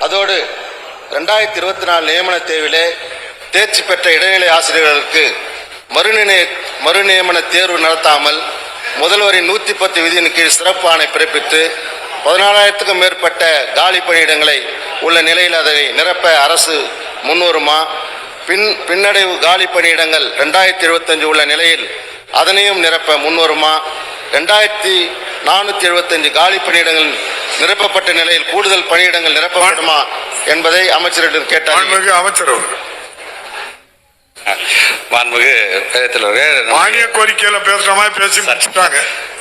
அதோடு ரெண்டாயிரத்தி இருபத்தி நாலு நியமன தேர்விலே தேர்ச்சி பெற்ற இடைநிலை ஆசிரியர்களுக்கு மறுநிலை மறுநியமன தேர்வு நடத்தாமல் முதல்வரின் நூற்றி பத்து விதியின் கீழ் சிறப்பு ஆணை பிறப்பித்து பதினாலாயிரத்துக்கும் மேற்பட்ட காலி பணியிடங்களை உள்ள நிலையில் அதை நிரப்ப அரசு முன்வருமா? பின் பின்னடைவு காலி பணியிடங்கள் ரெண்டாயிரத்தி இருபத்தஞ்சு உள்ள நிலையில் அதனையும் நிரப்ப முன்வருமா? ரெண்டாயிரத்தி நானூற்றி எழுபத்தஞ்சு காலி பணியிடங்களின் நிரப்பப்பட்ட நிலையில் கூடுதல் பணியிடங்கள் நிரப்பப்படுமா என்பதை அமைச்சரிடம் கேட்டார். மாண்புமிகு அமைச்சர் அவர்கள். மாண்புமிகு மானிய கோரிக்கையில பேசுற மாதிரி பேசி முடிச்சுட்டாங்க.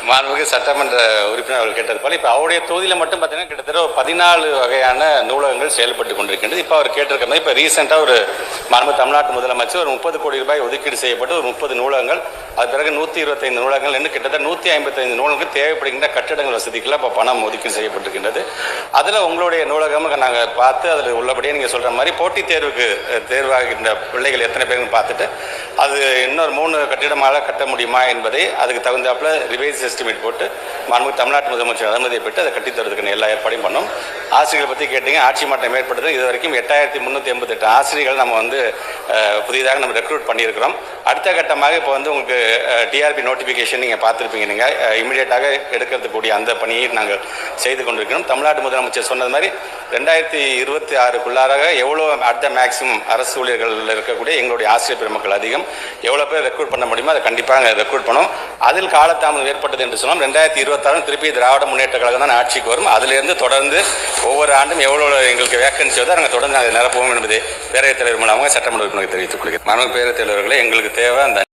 மாண்புமிகு சட்டமன்ற உறுப்பினர் அவர்கள் கேட்டது போல இப்போ அவருடைய தொகுதியில் மட்டும் பார்த்தீங்கன்னா கிட்டத்தட்ட ஒரு பதினாலு வகையான நூலகங்கள் செயல்பட்டு கொண்டிருக்கின்றது. இப்போ அவர் கேட்டிருக்க இப்போ ரீசெண்டாக ஒரு மாண்பு தமிழ்நாட்டு முதலமைச்சர் ஒரு முப்பது கோடி ரூபாய் ஒதுக்கீடு செய்யப்பட்டு ஒரு முப்பது நூலகங்கள் அது பிறகு நூற்றி இருபத்தைந்து நூலகங்கள் இன்னும் கிட்டத்தட்ட நூற்றி ஐம்பத்தைந்து நூலகங்கள் தேவைப்படுகின்ற கட்டிடங்கள் வசதிக்கெல்லாம் இப்போ பணம் ஒதுக்கீடு செய்யப்பட்டிருக்கின்றது. அதில் உங்களுடைய நூலகம் நாங்கள் பார்த்து அதில் உள்ளபடியே நீங்கள் சொல்கிற மாதிரி போட்டித் தேர்வுக்கு தேர்வாகின்ற பிள்ளைகள் எத்தனை பேருன்னு பார்த்துட்டு அது இன்னொரு மூணு கட்டிடமாக கட்ட முடியுமா என்பதை அதுக்கு தகுந்தாப்புல ரிவைஸ் எஸ்டிமேட் போட்டு மாண்புமிகு தமிழ்நாட்டு முதலமைச்சர் அனுமதியை பெற்று அதை கட்டித்தரதுக்கான எல்லா ஏற்பாடையும் பண்ணோம். ஆசிரியர்களை பற்றி கேட்டீங்க ஆட்சி மாற்றம் ஏற்பட்டது இது வரைக்கும் எட்டாயிரத்தி முந்நூற்றி எண்பத்தெட்டு ஆசிரியர்கள் நம்ம வந்து புதிதாக நம்ம ரெக்ரூட் பண்ணியிருக்கிறோம். அடுத்த கட்டமாக இப்போ வந்து உங்களுக்கு டிஆர்பி நோட்டிஃபிகேஷன் நீங்கள் பார்த்துருப்பீங்க. நீங்கள் இமீடியட்டாக எடுக்கிறதுக்கூடிய அந்த பணியை நாங்கள் செய்து கொண்டிருக்கிறோம். தமிழ்நாட்டு முதலமைச்சர் சொன்னது மாதிரி ரெண்டாயிரத்தி இருபத்தி ஆறுக்குள்ளாராக எவ்வளோ அட் த மேக்ஸிமம் அரசு ஊழியர்களில் இருக்கக்கூடிய எங்களுடைய ஆசிரியர் பெருமக்கள் அதிகம். எவ்வளோ பேர் ரெக்ரூட் பண்ண முடியுமோ அதை கண்டிப்பாக ரெக்ரூட் பண்ணோம். அதில் காலத்தாமதம் ஏற்பட்டது என்று சொன்னால் ரெண்டாயிரத்தி இருபத்தாறு திருப்பி திராவிட முன்னேற்ற கழகம் தான் ஆட்சிக்கு வரும். அதிலிருந்து தொடர்ந்து ஒவ்வொரு ஆண்டும் எவ்வளோ எங்களுக்கு வேக்கன்சி வருதோ நாங்கள் தொடர்ந்து அதை நிரப்புவோம் என்பதை பேரவைத் தலைவர் மூலமாக சட்டமன்ற உறுப்பினருக்கு தெரிவித்துக் கொள்கிறேன். மனு பேரவைத் தலைவர்களே எங்களுக்கு தேவை அந்த